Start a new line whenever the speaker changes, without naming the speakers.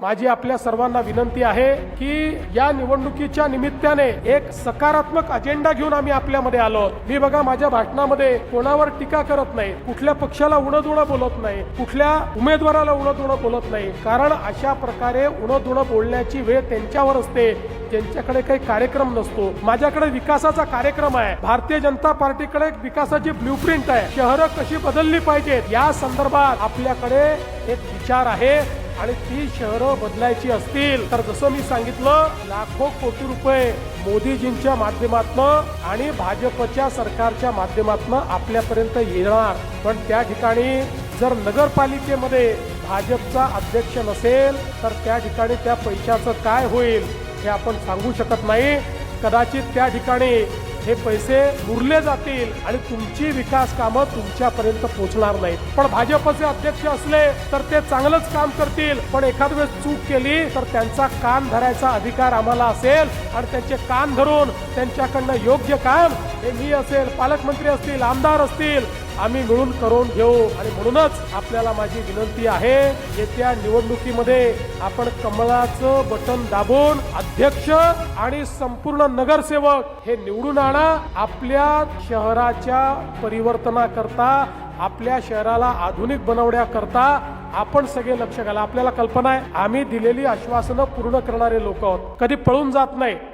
माझी आपल्या सर्वांना विनंती आहे की या निवडणुकीच्या निमित्ताने एक सकारात्मक अजेंडा घेऊन आम्ही आपल्यामध्ये आलो. मी बघा माझ्या भाषणामध्ये कोणावर टीका करत नाही कुठल्या पक्षाला उणं बोलत नाही कुठल्या उमेदवाराला उणं बोलत नाही. कारण अशा प्रकारे उणं बोलण्याची वेळ त्यांच्यावर असते ज्यांच्याकडे काही कार्यक्रम नसतो. माझ्याकडे विकासाचा कार्यक्रम आहे. भारतीय जनता पार्टीकडे एक विकासाची ब्ल्यूप्रिंट आहे. शहरं कशी बदलली पाहिजेत या संदर्भात आपल्याकडे एक विचार आहे. आणि ती शहरं बदलायची असतील तर जसं मी सांगितलं लाखो कोटी रुपये मोदीजींच्या माध्यमातून आणि भाजपच्या सरकारच्या माध्यमातून आपल्यापर्यंत येणार. पण त्या ठिकाणी जर नगरपालिकेमध्ये भाजपचा अध्यक्ष नसेल तर त्या ठिकाणी त्या पैशाचं काय होईल हे आपण सांगू शकत नाही. कदाचित त्या ठिकाणी हे पैसे उरले जातील आणि तुमची विकास कामं तुमच्यापर्यंत पोहोचणार नाहीत. पण भाजपचे अध्यक्ष असले तर ते चांगलंच काम करतील. पण एखाद वेळेस चूक केली तर त्यांचा कान धरायचा अधिकार आम्हाला असेल आणि त्यांचे कान धरून त्यांच्याकडनं योग्य काम हे मी असेल पालकमंत्री असतील आमदार असतील आम्ही मिळून करून घेऊ आणि म्हणूनच आपल्याला माझी विनंती आहे येत्या निवडणुकीमध्ये आपण कमळाचं बटन दाबून अध्यक्ष आणि संपूर्ण नगरसेवक हे निवडून आणा. आपल्या शहराच्या परिवर्तनाकरता आपल्या शहराला आधुनिक बनवण्याकरता आपण सगळे लक्ष घाला. आपल्याला कल्पना आहे आम्ही दिलेली आश्वासनं पूर्ण करणारे लोक आहोत. कधी पळून जात नाही.